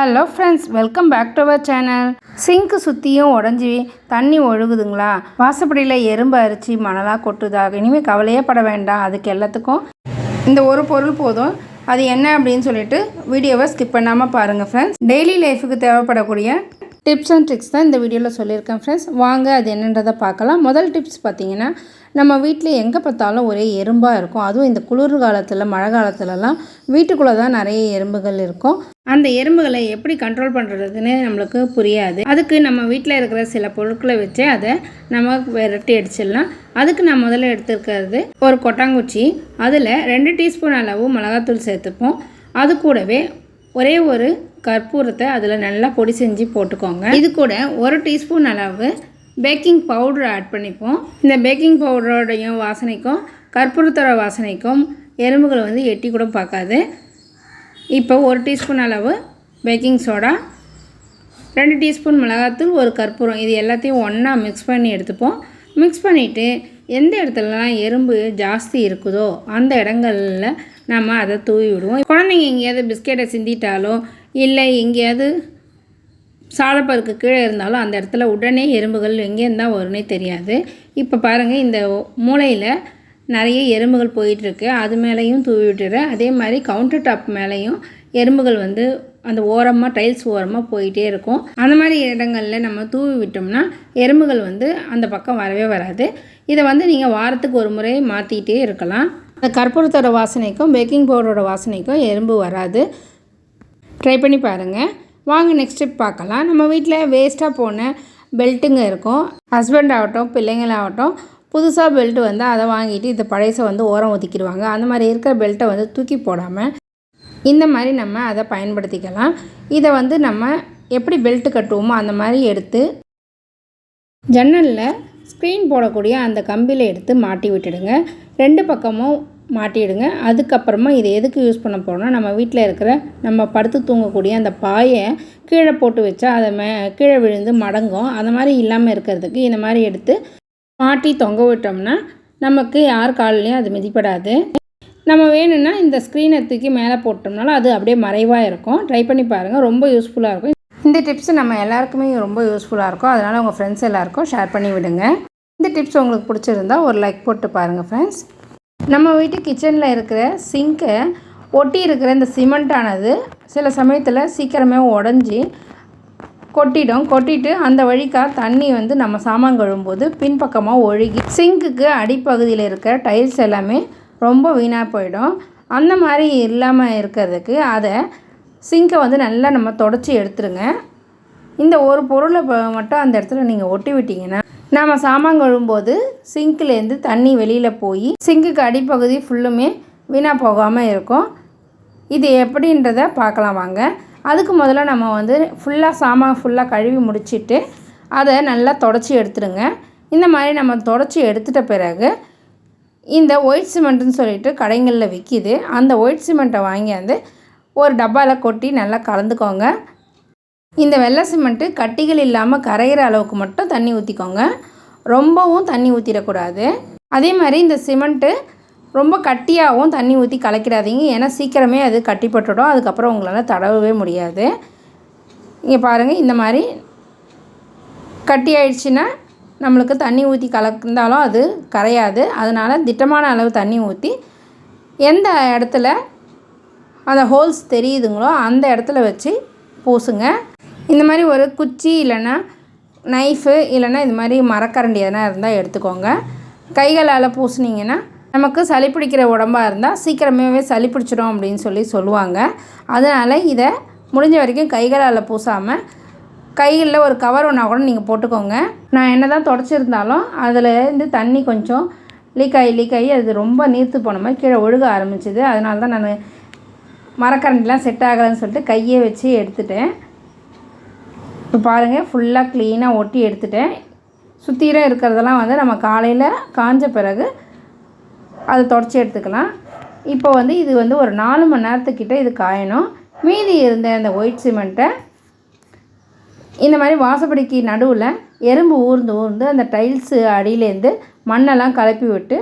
Hello friends welcome back to our channel sink சுற்றியும் உடஞ்சி தண்ணி ஒழுகுதுங்களா? வாசப்படியில் எறும்பு அரிச்சு மணலாக கொட்டுதா? இனிமேல் கவலையே பட வேண்டாம். அதுக்கு எல்லாத்துக்கும் இந்த ஒரு பொருள் போதும். அது என்ன அப்படின்னு சொல்லிட்டு வீடியோவை ஸ்கிப் பண்ணாமல் பாருங்கள் ஃப்ரெண்ட்ஸ் டெய்லி லைஃபுக்கு தேவைப்படக்கூடிய டிப்ஸ் அண்ட் ட்ரிக்ஸ் தான் இந்த வீடியோவில் சொல்லியிருக்கேன் ஃப்ரெண்ட்ஸ் வாங்க அது என்னன்றதை பார்க்கலாம். முதல் டிப்ஸ் பார்த்தீங்கன்னா நம்ம வீட்டில் எங்கே பார்த்தாலும் ஒரே எறும்பாக இருக்கும். அதுவும் இந்த குளிர் காலத்தில் மழை காலத்துலலாம் வீட்டுக்குள்ளே தான் நிறைய எறும்புகள் இருக்கும். அந்த எறும்புகளை எப்படி கண்ட்ரோல் பண்ணுறதுன்னு நம்மளுக்கு புரியாது. அதுக்கு நம்ம வீட்டில் இருக்கிற சில பொருட்களை வச்சு அதை நம்ம விரட்டி அடிச்சிடலாம். அதுக்கு நான் முதல்ல எடுத்துருக்கிறது ஒரு கொட்டாங்குச்சி. அதில் ரெண்டு டீஸ்பூன் அளவு மிளகாத்தூள் சேர்த்துப்போம். அது கூடவே ஒரே ஒரு கற்பூரத்தை அதில் நல்லா பொடி செஞ்சு போட்டுக்கோங்க. இது கூட ஒரு டீஸ்பூன் அளவு பேக்கிங் பவுடர் ஆட் பண்ணிப்போம். இந்த பேக்கிங் பவுடரோடையும் வாசனைக்கும் கற்பூரத்தோட வாசனைக்கும் எறும்புகள் வந்து எட்டி கூட பார்க்காது. இப்போ ஒரு டீஸ்பூன் அளவு பேக்கிங் சோடா ரெண்டு டீஸ்பூன் மிளகாத்தூள் ஒரு கற்பூரம் இது எல்லாத்தையும் ஒன்றா மிக்ஸ் பண்ணி எடுத்துப்போம். மிக்ஸ் பண்ணிவிட்டு எந்த இடத்துலலாம் எறும்பு ஜாஸ்தி இருக்குதோ அந்த இடங்களில் நம்ம அதை தூவி விடுவோம். குழந்தைங்க எங்கேயாவது பிஸ்கெட்டை சிந்திட்டாலோ இல்லை எங்கேயாவது சாலப்பருக்கு கீழே இருந்தாலும் அந்த இடத்துல உடனே எறும்புகள் எங்கே இருந்தால் வரும்னே தெரியாது. இப்போ பாருங்கள் இந்த மூளையில் நிறைய எறும்புகள் போயிட்டுருக்கு. அது மேலேயும் தூவி விட்டுறேன் அதே மாதிரி கவுண்டர் டாப் மேலேயும் எறும்புகள் வந்து அந்த ஓரமாக டைல்ஸ் ஓரமாக போயிட்டே இருக்கும். அந்த மாதிரி இடங்களில் நம்ம தூவி விட்டோம்னா எறும்புகள் வந்து அந்த பக்கம் வரவே வராது. இதை வந்து நீங்கள் வாரத்துக்கு ஒரு முறை மாற்றிக்கிட்டே இருக்கலாம். அந்த கற்பூரத்தோட வாசனைக்கும் பேக்கிங் பவுடரோட வாசனைக்கும் எறும்பு வராது. ட்ரை பண்ணி பாருங்கள் வாங்க நெக்ஸ்ட் ஸ்டெப் பார்க்கலாம். நம்ம வீட்டில் வேஸ்ட்டாக போன பெல்ட்டுங்க இருக்கும். ஹஸ்பண்ட் ஆகட்டும் பிள்ளைங்களாகட்டும் புதுசாக பெல்ட் வந்து அதை வாங்கிட்டு இந்த பழையசை வந்து ஓரம் ஒதுக்கிடுவாங்க. அந்த மாதிரி இருக்கிற பெல்ட்டை வந்து தூக்கி போடாமல் இந்த மாதிரி நம்ம அதை பயன்படுத்திக்கலாம். இதை வந்து நம்ம எப்படி பெல்ட்டு கட்டுவோமோ அந்த மாதிரி எடுத்து ஜன்னலில் ஸ்க்ரீன் போடக்கூடிய அந்த கம்பியில் எடுத்து மாட்டி விட்டுடுங்க. ரெண்டு பக்கமும் மாட்டிடுங்க. அதுக்கப்புறமா இதை எதுக்கு யூஸ் பண்ண போகிறோம்னா நம்ம வீட்டில் இருக்கிற நம்ம படுத்து தூங்கக்கூடிய அந்த பாயை கீழே போட்டு வச்சா அதை மே கீழே விழுந்து மடங்கும். அந்த மாதிரி இல்லாமல் இருக்கிறதுக்கு இந்த மாதிரி எடுத்து மாட்டி தொங்க விட்டோம்னா நமக்கு யார் காலிலையும் அது மிதிப்படாது. நம்ம வேணும்னா இந்த ஸ்க்ரீனை தூக்கி மேலே போட்டோம்னாலும் அது அப்படியே மறைவாக இருக்கும். ட்ரை பண்ணி பாருங்கள் ரொம்ப யூஸ்ஃபுல்லாக இருக்கும். இந்த டிப்ஸ் நம்ம எல்லாருக்குமே ரொம்ப யூஸ்ஃபுல்லாக இருக்கும். அதனால் உங்கள் ஃப்ரெண்ட்ஸ் எல்லாருக்கும் ஷேர் பண்ணி விடுங்க. இந்த டிப்ஸ் உங்களுக்கு பிடிச்சிருந்தா ஒரு லைக் போட்டு பாருங்கள் ஃப்ரெண்ட்ஸ் நம்ம வீட்டு கிச்சனில் இருக்கிற சிங்கை ஒட்டி இருக்கிற இந்த சிமெண்ட்டானது சில சமயத்தில் சீக்கிரமே உடஞ்சி கொட்டிடும். கொட்டிட்டு அந்த வழிக்காக தண்ணி வந்து நம்ம சாமான் கழுவும்போது பின்பக்கமாக ஒழுகி சிங்க்குக்கு அடிப்பகுதியில் இருக்கிற டைல்ஸ் எல்லாமே ரொம்ப வீணாக போயிடும். அந்த மாதிரி இல்லாமல் இருக்கிறதுக்கு அதை சிங்கை வந்து நல்லா நம்ம தொடச்சி எடுத்துருங்க. இந்த ஒரு பொருளை மட்டும் அந்த இடத்துல நீங்கள் ஒட்டி விட்டிங்கன்னா நாம் சாமான் கழுவும்போது சிங்க்லேருந்து தண்ணி வெளியில் போய் சிங்குக்கு அடிப்பகுதி ஃபுல்லுமே வீணாக போகாமல் இருக்கும். இது எப்படின்றத பார்க்கலாம் வாங்க. அதுக்கு முதல்ல நம்ம வந்து ஃபுல்லாக சாமான் ஃபுல்லாக கழுவி முடிச்சிட்டு அதை நல்லா தொடச்சி எடுத்துடுங்க. இந்த மாதிரி நம்ம தொடச்சி எடுத்துட்ட பிறகு இந்த ஒயிட் சிமெண்ட்டுன்னு சொல்லிட்டு கடைங்களில் விற்கிது அந்த ஒயிட் சிமெண்ட்டை வாங்கி வந்து ஒரு டப்பாவில் கொட்டி நல்லா கலந்துக்கோங்க. இந்த வெள்ளை சிமெண்ட்டு கட்டிகள் இல்லாமல் கரையிற அளவுக்கு மட்டும் தண்ணி ஊற்றிக்கோங்க ரொம்பவும் தண்ணி ஊற்றிடக்கூடாது அதே மாதிரி இந்த சிமெண்ட்டு ரொம்ப கட்டியாகவும் தண்ணி ஊற்றி கலக்கிடாதீங்க. ஏன்னா சீக்கிரமே அது கட்டிப்பட்டுடும். அதுக்கப்புறம் உங்களால் தடவவே முடியாது. இங்கே பாருங்கள் இந்த மாதிரி கட்டி ஆயிடுச்சுன்னா நம்மளுக்கு தண்ணி ஊற்றி கலந்தாலும் அது கரையாது. அதனால் திட்டமான அளவு தண்ணி ஊற்றி எந்த இடத்துல அந்த ஹோல்ஸ் தெரியுதுங்களோ அந்த இடத்துல வச்சு பூசுங்க. இந்த மாதிரி ஒரு குச்சி இல்லைன்னா நைஃபு இல்லைன்னா இது மாதிரி மரக்கரண்டி எதனா இருந்தால் எடுத்துக்கோங்க. கைகளால் பூசுனீங்கன்னா நமக்கு சளி பிடிக்கிற உடம்பாக இருந்தால் சீக்கிரமாகவே சளி பிடிச்சிடும் அப்படின்னு சொல்லி சொல்லுவாங்க. அதனால் இதை முடிஞ்ச வரைக்கும் கைகளால் பூசாமல் கைகளில் ஒரு கவர் ஒன்றா கூட நீங்கள் போட்டுக்கோங்க. நான் என்ன தான் தொடச்சிருந்தாலும் அதில் இருந்து தண்ணி கொஞ்சம் லீக் ஆகி லீக் ஆகி அது ரொம்ப நீர்த்து போன மாதிரி கீழே ஒழுக ஆரம்பிச்சிது. அதனால தான் நான் மரக்கரண்டிலாம் செட் ஆகலைன்னு சொல்லிட்டு கையே வச்சு எடுத்துட்டேன். இப்போ பாருங்கள் ஃபுல்லாக க்ளீனாக ஒட்டி எடுத்துட்டேன். சுற்றிலும் இருக்கிறதெல்லாம் வந்து நம்ம காலையில் காஞ்ச பிறகு அதை தொடச்சி எடுத்துக்கலாம். இப்போ வந்து இது வந்து ஒரு நாலு மணி நேரத்துக்கிட்ட இது காயணும். மீதி இருந்த அந்த ஒயிட் சிமெண்ட்டை இந்த மாதிரி வாசப்படிக்கு நடுவில் எறும்பு ஊர்ந்து ஊர்ந்து அந்த டைல்ஸு அடியிலேருந்து மண்ணெல்லாம் கலப்பி விட்டு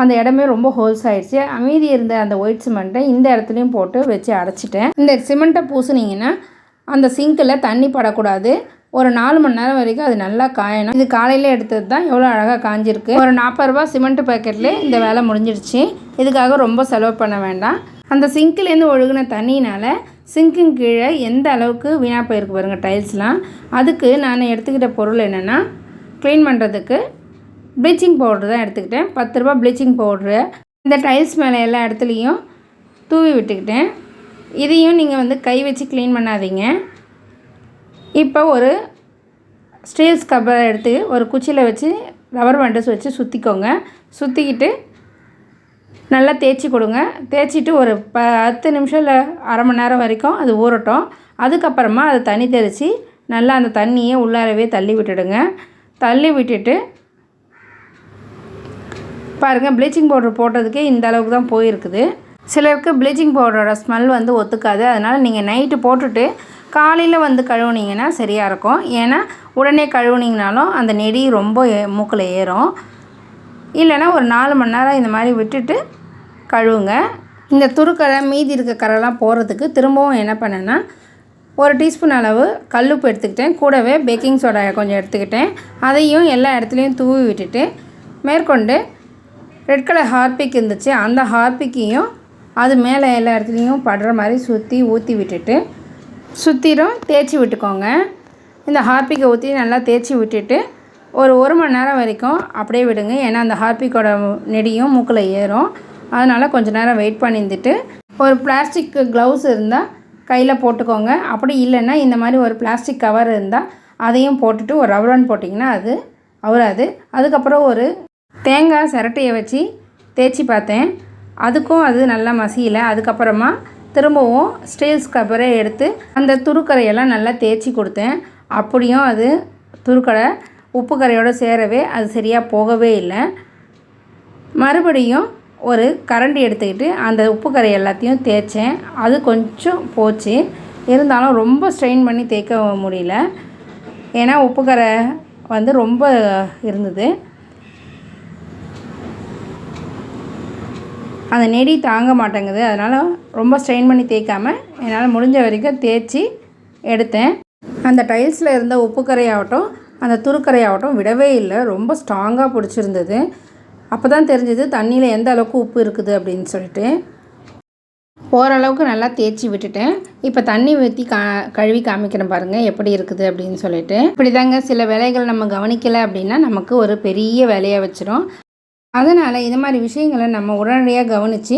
அந்த இடமே ரொம்ப ஹோல்ஸ் ஆயிடுச்சு. அமைதி இருந்த அந்த ஒயிட் சிமெண்ட்டை இந்த இடத்துலையும் போட்டு வச்சு அடைச்சிட்டேன். இந்த சிமெண்ட்டை பூசுனீங்கன்னா அந்த சிங்கில் தண்ணி படக்கூடாது. ஒரு நாலு மணி நேரம் வரைக்கும் அது நல்லா காயணும். இது காலையில் எடுத்தது தான் எவ்வளோ அழகாக காஞ்சிருக்கு. ஒரு நாற்பது ரூபா சிமெண்ட் பேக்கெட்லேயே இந்த வேலை முடிஞ்சிடுச்சு இதுக்காக ரொம்ப செலவு பண்ண வேண்டாம். அந்த சிங்க்லேருந்து ஒழுகின தண்ணியினால் சிங்க்குங்க கீழே எந்த அளவுக்கு வீணாக போயிருக்கு பாருங்க டைல்ஸ்லாம். அதுக்கு நான் எடுத்துக்கிட்ட பொருள் என்னென்னா க்ளீன் பண்ணுறதுக்கு ப்ளீச்சிங் பவுடர் தான் எடுத்துக்கிட்டேன். பத்து ரூபா ப்ளீச்சிங் பவுட்ரு இந்த டைல்ஸ் மேலே எல்லா இடத்துலையும் தூவி விட்டுக்கிட்டேன். இதையும் நீங்கள் வந்து கை வச்சு க்ளீன் பண்ணாதீங்க. இப்போ ஒரு ஸ்டீல் ஸ்கப்பரை எடுத்து ஒரு குச்சியில் வச்சு ரப்பர் பேண்டஸ் வச்சு சுற்றிக்கோங்க சுற்றிக்கிட்டு நல்லா தேய்ச்சி கொடுங்க. தேய்ச்சிட்டு ஒரு ப பத்து நிமிஷம் இல்லை அரை மணி நேரம் வரைக்கும் அது ஊறட்டும். அதுக்கப்புறமா அதை தண்ணி தெளித்து நல்லா அந்த தண்ணியை உள்ளாரவே தள்ளி விட்டுடுங்க. தள்ளி விட்டுட்டு பாருங்கள் ப்ளீச்சிங் பவுடர் போட்டதுக்கே இந்த அளவுக்கு தான் போயிருக்குது. சிலருக்கு ப்ளீச்சிங் பவுடரோட ஸ்மெல் வந்து ஒத்துக்காது. அதனால் நீங்கள் நைட்டு போட்டுட்டு காலையில் வந்து கழுவுனீங்கன்னா சரியாக இருக்கும். ஏன்னா உடனே கழுவுனீங்கனாலும் அந்த நெடி ரொம்ப ஏ- மூக்கில் ஏறும். இல்லைன்னா ஒரு நாலு மணி நேரம் இந்த மாதிரி விட்டுட்டு கழுவுங்க. இந்த துருக்கரை மீதி இருக்க கரைலாம் போகிறதுக்கு திரும்பவும் என்ன பண்ணேன்னா ஒரு டீஸ்பூன் அளவு கல்லுப்பு எடுத்துக்கிட்டேன். கூடவே பேக்கிங் சோடா கொஞ்சம் எடுத்துக்கிட்டேன். அதையும் எல்லா இடத்துலையும் தூவி விட்டுட்டு மேற்கொண்டு ரெட் கலர் ஹார்பிக் இருந்துச்சு. அந்த ஹார்பிக்கையும் அது மேலே எல்லா இடத்துலையும் படுற மாதிரி சுற்றி ஊற்றி விட்டுட்டு சுற்றிலும் தேய்ச்சி விட்டுக்கோங்க. இந்த ஹார்பிக்கை ஊற்றி நல்லா தேய்ச்சி விட்டுட்டு ஒரு ஒரு மணி நேரம் வரைக்கும் அப்படியே விடுங்க. ஏன்னா அந்த ஹார்பிக்கோட நெடியும் மூக்கில் ஏறும். அதனால் கொஞ்ச நேரம் வெயிட் பண்ணியிருந்துட்டு ஒரு பிளாஸ்டிக் க்ளவுஸ் இருந்தால் கையில் போட்டுக்கோங்க. அப்படி இல்லைன்னா இந்த மாதிரி ஒரு பிளாஸ்டிக் கவர் இருந்தால் அதையும் போட்டுட்டு ஒரு ரவுலன் போட்டிங்கன்னா அது அவராது அதுக்கப்புறம் ஒரு தேங்காய் சிரட்டையை வச்சு தேய்ச்சி பார்த்தேன். அதுக்கும் அது நல்லா மசியல. அதுக்கப்புறமா திரும்பவும் ஸ்டீல் ஸ்க்ரப்பரை எடுத்து அந்த துருக்கரையெல்லாம் நல்லா தேய்ச்சி கொடுத்தேன். அப்படியும் அது துருக்கரை உப்பு கரையோடு சேரவே அது சரியாக போகவே இல்லை. மறுபடியும் ஒரு கரண்டி எடுத்துக்கிட்டு அந்த உப்பு கரை எல்லாத்தையும் தேய்ச்சேன். அது கொஞ்சம் போச்சு. இருந்தாலும் ரொம்ப ஸ்ட்ரெயின் பண்ணி தேய்க்க முடியல. ஏன்னா உப்பு கரை வந்து ரொம்ப இருந்தது. அந்த நெடி தாங்க மாட்டேங்குது. அதனால் ரொம்ப ஸ்ட்ரெயின் பண்ணி தேய்க்காம என்னால் முடிஞ்ச வரைக்கும் தேய்ச்சி எடுத்தேன். அந்த டைல்ஸில் இருந்த உப்பு கரையாகட்டும் அந்த துருக்கரையாகட்டும் விடவே இல்லை. ரொம்ப ஸ்ட்ராங்காக பிடிச்சிருந்தது. அப்போ தான் தெரிஞ்சது தண்ணியில் எந்த அளவுக்கு உப்பு இருக்குது அப்படின்னு சொல்லிட்டு. ஓரளவுக்கு நல்லா தேய்ச்சி விட்டுட்டேன். இப்போ தண்ணி ஊற்றி கா கழுவி காமிக்கிறேன் பாருங்கள் எப்படி இருக்குது அப்படின்னு சொல்லிட்டு. இப்படி தாங்க சில வேலைகள் நம்ம கவனிக்கலை அப்படின்னா நமக்கு ஒரு பெரிய வேலையாக வச்சிடும் அதனால் இது மாதிரி விஷயங்களை நம்ம உடனடியாக கவனித்து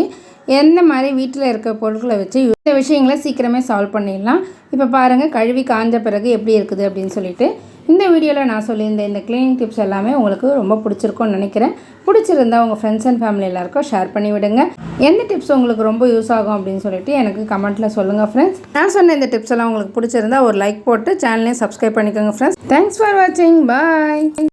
எந்த மாதிரி வீட்டில் இருக்க பொருட்களை வச்சு இந்த விஷயங்களை சீக்கிரமே சால்வ் பண்ணிடலாம். இப்போ பாருங்கள் கழுவி காஞ்ச பிறகு எப்படி இருக்குது அப்படின்னு சொல்லிட்டு இந்த வீடியோவில் நான் சொல்லியிருந்த இந்த க்ளீனிங் டிப்ஸ் எல்லாமே உங்களுக்கு ரொம்ப பிடிச்சிருக்கும்னு நினைக்கிறேன். பிடிச்சிருந்தா உங்கள் ஃப்ரெண்ட்ஸ் அண்ட் ஃபேமிலி எல்லாருக்கும் ஷேர் பண்ணி விடுங்க. எந்த டிப்ஸ் உங்களுக்கு ரொம்ப யூஸ் ஆகும் அப்படின்னு சொல்லிட்டு எனக்கு கமெண்ட்டில் சொல்லுங்கள் ஃப்ரெண்ட்ஸ் நான் சொன்ன இந்த டிப்ஸ் எல்லாம் உங்களுக்கு பிடிச்சிருந்தா ஒரு லைக் போட்டு சேனலையும் சப்ஸ்கிரைப் பண்ணிக்கோங்க ஃப்ரெண்ட்ஸ் தேங்க்ஸ் ஃபார் வாட்சிங் பாய்